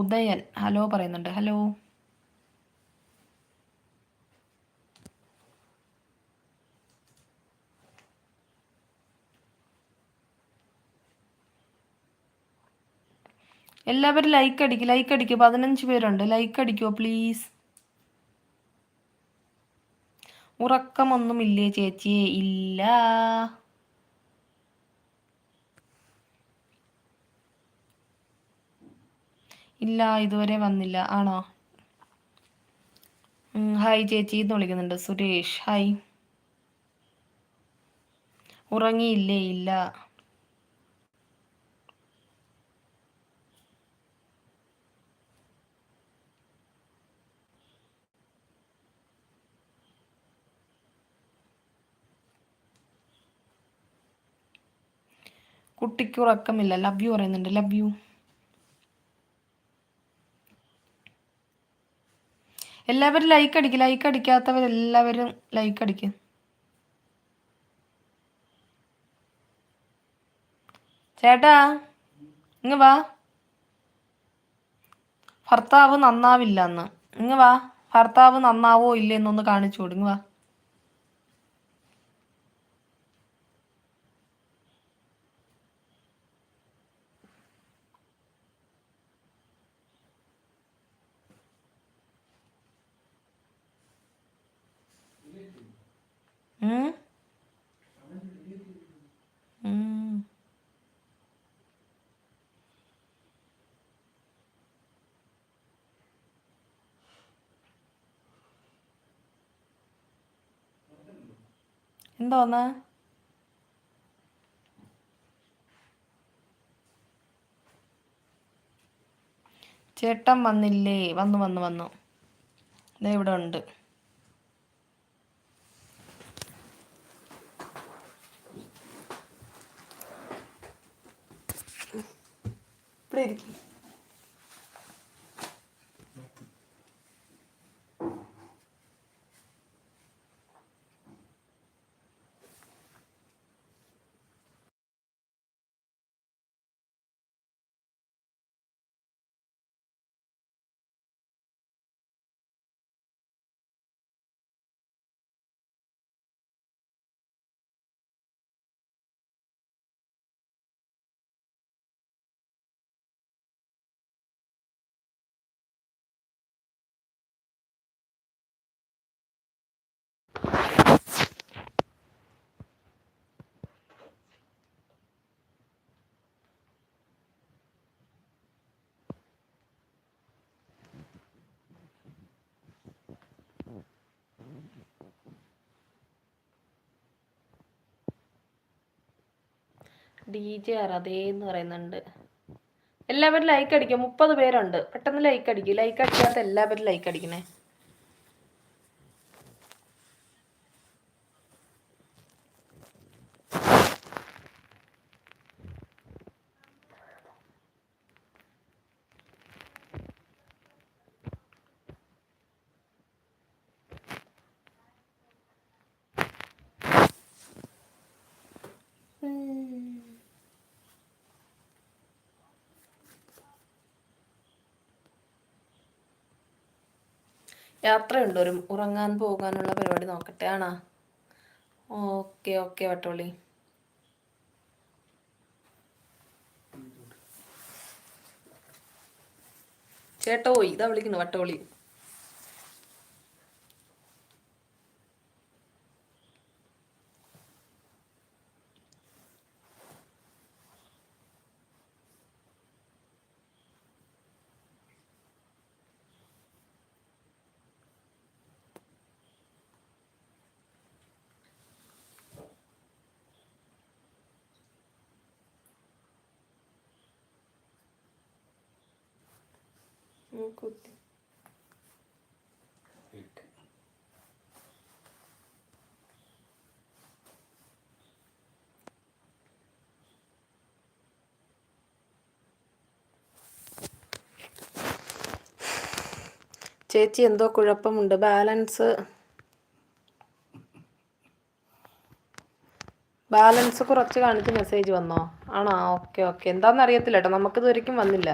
Udayan. Hello പറയുന്നുണ്ട്. Hello എല്ലാവരും like അടിക്കും ലൈക്ക് അടിക്കും. പതിനഞ്ച് പേരുണ്ട്. ലൈക്ക് അടിക്കുമോ പ്ലീസ് ഉറക്കമൊന്നുമില്ലേ ചേച്ചിയെ? ഇല്ല. ഇല്ല ഇതുവരെ വന്നില്ല. ആണോ? ഹായ് ചേച്ചി എന്ന് വിളിക്കുന്നുണ്ട്. സുരേഷ് ഹായ്. ഉറങ്ങിയില്ലേ? ഇല്ല. കുട്ടിക്ക് ഉറക്കമില്ല. ലവ് യു പറയുന്നുണ്ട്. ലവ് യു എല്ലാവരും ലൈക്ക് അടിക്കും ലൈക്ക് അടിക്കാത്തവരെല്ലാവരും ലൈക്ക് അടിക്കും. ചേട്ടാ ഇങ്ങ് വാ. ഭർത്താവ് നന്നാവില്ല എന്ന് ഇങ്ങ് വാ. ഭർത്താവ് നന്നാവോ ഇല്ലെന്നൊന്ന് കാണിച്ചു കൊടുങ്ങ് വാ. എന്തോന്ന്? ചേട്ടൻ വന്നില്ലേ? വന്നു വന്നു വന്നു. ഇതാ ഇവിടെ ഉണ്ട്. ഇവിടെ ഇരിക്കും. ഡി ജെ എന്ന് പറയുന്നുണ്ട്. എല്ലാവരും ലൈക്ക് അടിക്കും. മുപ്പത് പേരുണ്ട്. പെട്ടെന്ന് ലൈക്ക് അടിക്കും. ലൈക്ക് അടിക്കാത്ത എല്ലാവരും ലൈക്ക് അടിക്കണേ. യാത്രയുണ്ട്. ഒരു ഉറങ്ങാൻ പോകാനുള്ള പരിപാടി നോക്കട്ടെ ആണോ? Okay okay Vattoli. ചേട്ടോ ഇതാ വിളിക്കുന്നു വട്ടോളി. കുത്തി ചേച്ചി എന്തോ കുഴപ്പമുണ്ട്. ബാലൻസ് ബാലൻസ് കുറച്ച് കാണിച്ച് മെസ്സേജ് വന്നോ? ആണോ? Okay okay. എന്താണെന്ന് അറിയത്തില്ല കേട്ടോ നമുക്കിത് ഒരിക്കലും വന്നില്ല.